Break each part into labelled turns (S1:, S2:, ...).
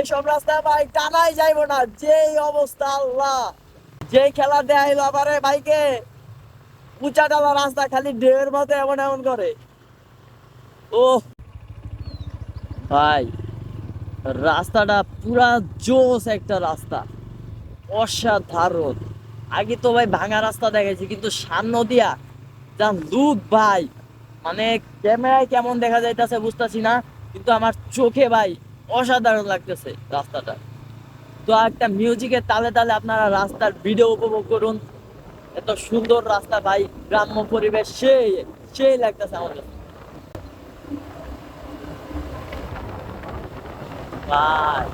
S1: এইসব রাস্তা ভাই টানাই যাইবো না। যেই অবস্থা, আল্লাহ। যেই খেলা দেখাইলো আবারে ভাইকে। উঁচা ডালা রাস্তা, খালি ঢেউয়ের মতো এমন এমন করে। ও ভাই, রাস্তাটা পুরা জোস একটা রাস্তা। অসাধারণ। আগে তো ভাই ভাঙা রাস্তা দেখেছি কিন্তু সামনে দিয়া যা লুক ভাই। মানে ক্যামেরায় কেমন দেখা যাইতেছে বুঝতেছি না, কিন্তু আমার চোখে ভাই অসাধারণ লাগতেছে রাস্তাটা। তো একটা মিউজিকের তালে তালে আপনারা রাস্তার ভিডিও উপভোগ করুন। এত সুন্দর রাস্তা ভাই, গ্রাম্য পরিবেশ, সেই সেই লাগতেছে কাছে। ভাই।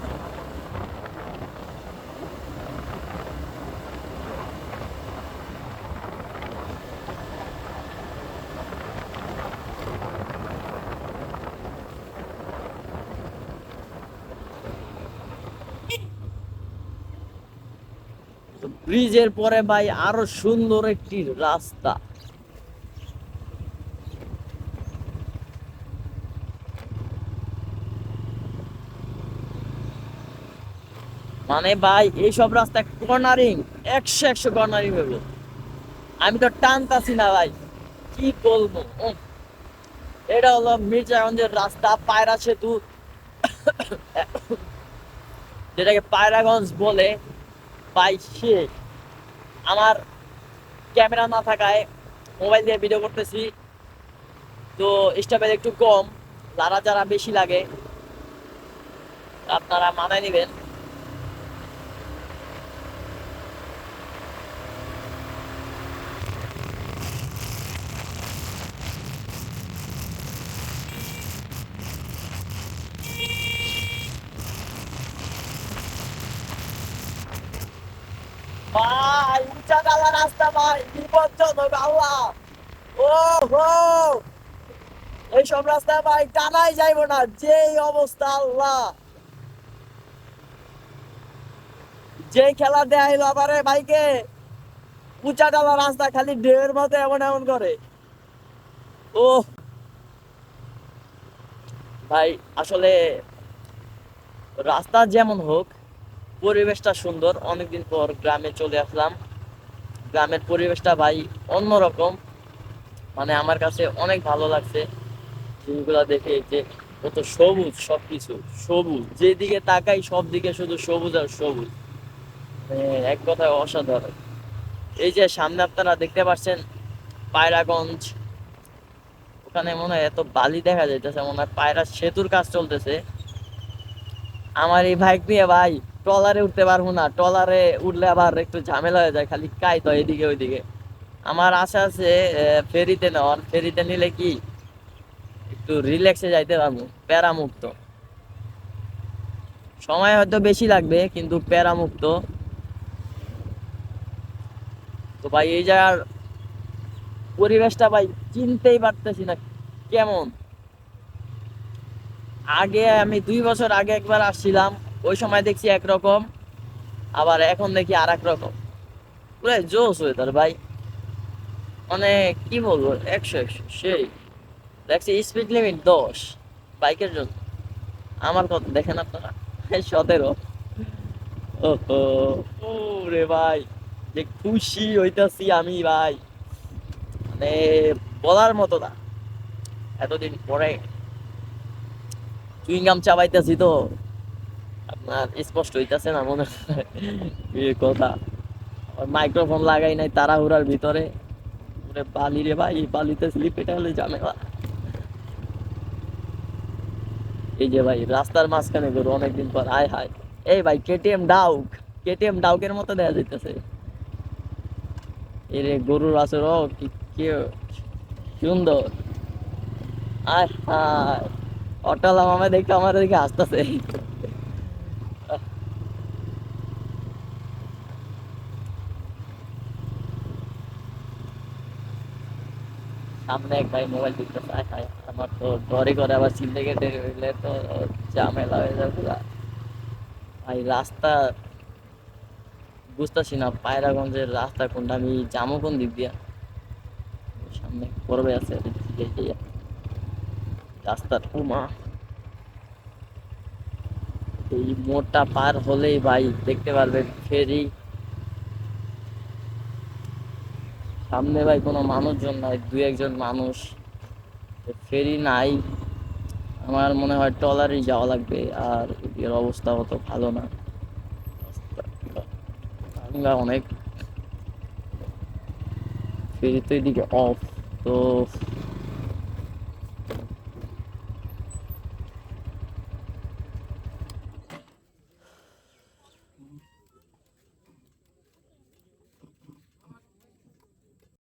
S1: ব্রিজের পরে ভাই আরও সুন্দর একটি রাস্তা। মানে ভাই, এইসব রাস্তা কর্নারিং একশো একশো কর্নারিং হবে আমি তো টানতাছি না ভাই, কি বলব? এটা হলো মির্জাগঞ্জের রাস্তা, পায়রা সেতু। যেটাকে পায়রাগঞ্জ বলে। সে আমার ক্যামেরা না থাকায় মোবাইল দিয়ে ভিডিও করতেছি। তো স্টাফের একটু কম, যারা যারা বেশি লাগে, আপনারা মানায় নেবেন। ভাই, উঁচা রাস্তা ভাই ও হো। এইসব ভাই টানাই যাইবো না, যেই অবস্থা, আল্লাহ। যেই খেলা দেখাইলো আবারে ভাইকে, উঁচা ডালা রাস্তা খালি ঢেউয়ের মতো এমন এমন করে। ও। ভাই, আসলে রাস্তা যেমন হোক, পরিবেশটা সুন্দর। অনেকদিন পর গ্রামে চলে আসলাম। গ্রামের পরিবেশটা ভাই অন্যরকম। মানে আমার কাছে অনেক ভালো লাগছে। জিনিসগুলো দেখে যে কত সবুজ সবকিছু, সবুজ। যেদিকে তাকাই সব দিকে শুধু সবুজ আর সবুজ। মানে এক কথায় অসাধারণ। এই যে সামনে আপনারা দেখতে পাচ্ছেন পায়রাগঞ্জ। ওখানে মনে হয় এত বালি দেখা যাইতেছে, মনে হয় পায়রা সেতুর কাজ চলতেছে। আমার এই বাইক নিয়ে ভাই ট্রলারে উঠতে পারব না, ট্রলারে উঠলে আবার একটু ঝামেলা হয়ে যায়, খালি কাই তো এদিকে ওইদিকে। আমার আশা আছে ফেরিতে নেওয়ার ফেরিতে নিলে কি, একটু রিল্যাক্সে যাইতে পারব, প্যারামুক্ত। সময় হয়তো বেশি লাগবে, কিন্তু প্যারামুক্ত। তো ভাই, এই জায়গার পরিবেশটা ভাই, চিনতেই পারতেছি না, কেমন? আগে আমি দুই বছর আগে একবার আসছিলাম ওই সময় দেখছি একরকম, আবার এখন দেখি আর এক রকম পুরো জোস ওয়েদার ভাই। মানে কি বলব, একশো একশো, সেই। দেখছি স্পিড লিমিট দশ, বাইকের জন্য। আমার কত, দেখেন আপনারা, সতেরো। ও রে ভাই, যে খুশি হইতাছি আমি ভাই। মানে বলার মতো না, এতদিন পরে। চুইংগাম চাবাইতেছি তো। আপনার স্পষ্ট হইতেছে না মনে কথা। মাইক্রোফোন লাগাই নাই তাড়াহুড়ার ভিতরে। বালি রে ভাই বালিতে স্লিপ এটা হলে ঝামেলা। এই যে ভাই, রাস্তার মাঝখানে গরু অনেকদিন পর আয় হায়। এই ভাই কেটিএম ডাউক। কেটিএম ডাউকের মতো দেখা যাইতেছে। এই রে গরুর আসর কি কি সুন্দর। আয় হায়। অটালা মামা দেখে আমার দিকে আসতেছে সামনে এক ভাই মোবাইল দিতেছে আয় আমার তো ডরে করে আবার সিন্ডিকেটে হইলে তো ঝামেলা হয়ে যাবে। ভাই, রাস্তা বুঝতেছি না, পায়রাগঞ্জের রাস্তা কোনটা, আমি জামো কোন দিক দিয়া? সামনে পড়বে আছে রাস্তার উমা। এই মোড়টা পার হলেই ভাই দেখতে পারবেন, ফেরি সামনে ভাই কোনো মানুষজন নাই দু একজন মানুষ। ফেরি নাই। আমার মনে হয় ট্রলারই যাওয়া লাগবে, আর এর অবস্থা অত ভালো না। ভাঙ্গা অনেক। ফেরি তো এদিকে অফ তো